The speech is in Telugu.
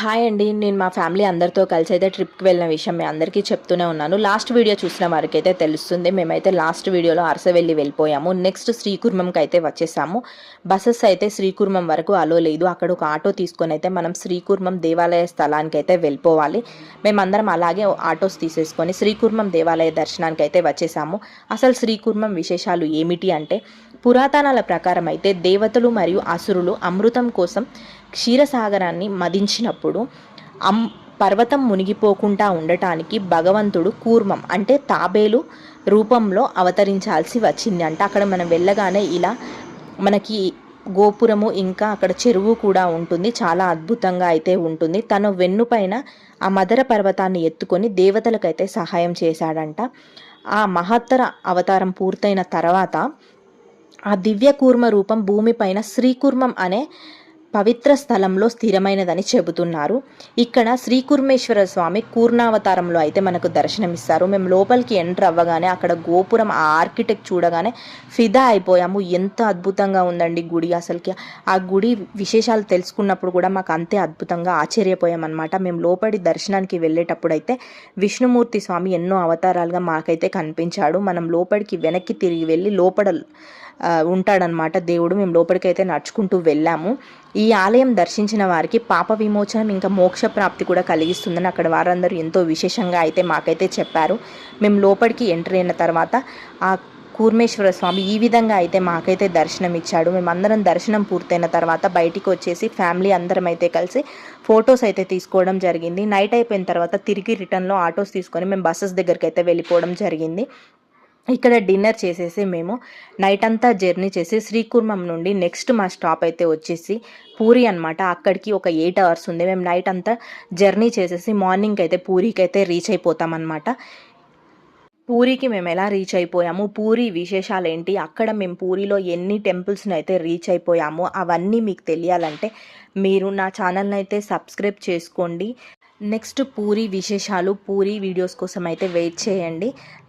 హాయ్ అండి నేను మా ఫ్యామిలీ అందరితో కలిసి అయితే ట్రిప్కి వెళ్ళిన విషయం మీ అందరికీ చెప్తూనే ఉన్నాను. లాస్ట్ వీడియో చూసిన వారికి అయితే తెలుస్తుంది. మేమైతే లాస్ట్ వీడియోలో అరసవెల్లి వెళ్ళిపోయాము. నెక్స్ట్ శ్రీకుర్మంకి అయితే వచ్చేసాము. బస్సెస్ అయితే శ్రీకుర్మం వరకు అలో లేదు. అక్కడ ఒక ఆటో తీసుకొని అయితే మనం శ్రీకుర్మం దేవాలయ స్థలానికి అయితే వెళ్ళిపోవాలి. మేమందరం అలాగే ఆటోస్ తీసేసుకొని శ్రీకుర్మం దేవాలయ దర్శనానికి అయితే వచ్చేసాము. అసలు శ్రీకుర్మం విశేషాలు ఏమిటి అంటే పురాతనాల ప్రకారం అయితే దేవతలు మరియు అసురులు అమృతం కోసం క్షీరసాగరాన్ని మదించినప్పుడు అం పర్వతం మునిగిపోకుండా ఉండటానికి భగవంతుడు కూర్మం అంటే తాబేలు రూపంలో అవతరించాల్సి వచ్చింది అంటే అక్కడ మనం వెళ్ళగానే ఇలా మనకి గోపురము ఇంకా అక్కడ చెరువు కూడా ఉంటుంది. చాలా అద్భుతంగా అయితే ఉంటుంది. తను వెన్నుపైన ఆ మదర పర్వతాన్ని ఎత్తుకొని దేవతలకైతే సహాయం చేశాడంట. ఆ మహత్తర అవతారం పూర్తయిన తర్వాత ఆ దివ్య కూర్మ రూపం భూమిపైన శ్రీకూర్మం అనే పవిత్ర స్థలంలో స్థిరమైనదని చెబుతున్నారు. ఇక్కడ శ్రీకుర్మేశ్వర స్వామి కూర్ణావతారంలో అయితే మనకు దర్శనమిస్తారు. మేము లోపలికి ఎంటర్ అవ్వగానే అక్కడ గోపురం ఆ ఆర్కిటెక్ట్ చూడగానే ఫిదా అయిపోయాము. ఎంత అద్భుతంగా ఉందండి గుడి అసలుకి. ఆ గుడి విశేషాలు తెలుసుకున్నప్పుడు కూడా మాకు అంతే అద్భుతంగా ఆశ్చర్యపోయామన్నమాట. మేము లోపలి దర్శనానికి వెళ్ళేటప్పుడు అయితే విష్ణుమూర్తి స్వామి ఎన్నో అవతారాలుగా మాకైతే కనిపించాడు. మనం లోపలికి వెనక్కి తిరిగి వెళ్ళి లోపల ఉంటాడనమాట దేవుడు. మేము లోపలికైతే నడుచుకుంటూ వెళ్ళాము. ఈ ఆలయం దర్శించిన వారికి పాప విమోచనం ఇంకా మోక్ష ప్రాప్తి కూడా కలిగిస్తుందని అక్కడ వారందరూ ఎంతో విశేషంగా అయితే మాకైతే చెప్పారు. మేము లోపలికి ఎంటర్ అయిన తర్వాత ఆ కూర్మేశ్వర స్వామి ఈ విధంగా అయితే మాకైతే దర్శనం ఇచ్చాడు. మేమందరం దర్శనం పూర్తయిన తర్వాత బయటికి వచ్చేసి ఫ్యామిలీ అందరం అయితే కలిసి ఫొటోస్ అయితే తీసుకోవడం జరిగింది. నైట్ అయిపోయిన తర్వాత తిరిగి రిటర్న్లో ఆటోస్ తీసుకొని మేము బస్సెస్ దగ్గరికి అయితే వెళ్ళిపోవడం జరిగింది. ఇక్కడ డిన్నర్ చేసేసి మేము నైట్ అంతా జర్నీ చేసి శ్రీకుర్మం నుండి నెక్స్ట్ మా స్టాప్ అయితే వచ్చేసి పూరి అనమాట అక్కడికి ఒక ఎయిట్ అవర్స్ ఉంది. మేము నైట్ అంతా జర్నీ చేసేసి మార్నింగ్ అయితే పూరికి అయితే రీచ్ అయిపోతాం అనమాట పూరికి మేము ఎలా రీచ్ అయిపోయాము? పూరి విశేషాలు ఏంటి? అక్కడ మేము పూరిలో ఎన్ని టెంపుల్స్ని అయితే రీచ్ అయిపోయాము అవన్నీ మీకు తెలియాలంటే మీరు నా ఛానల్ని అయితే సబ్స్క్రైబ్ చేసుకోండి. నెక్స్ట్ పూరి విశేషాలు పూరి వీడియోస్ కోసం అయితే వెయిట్ చేయండి.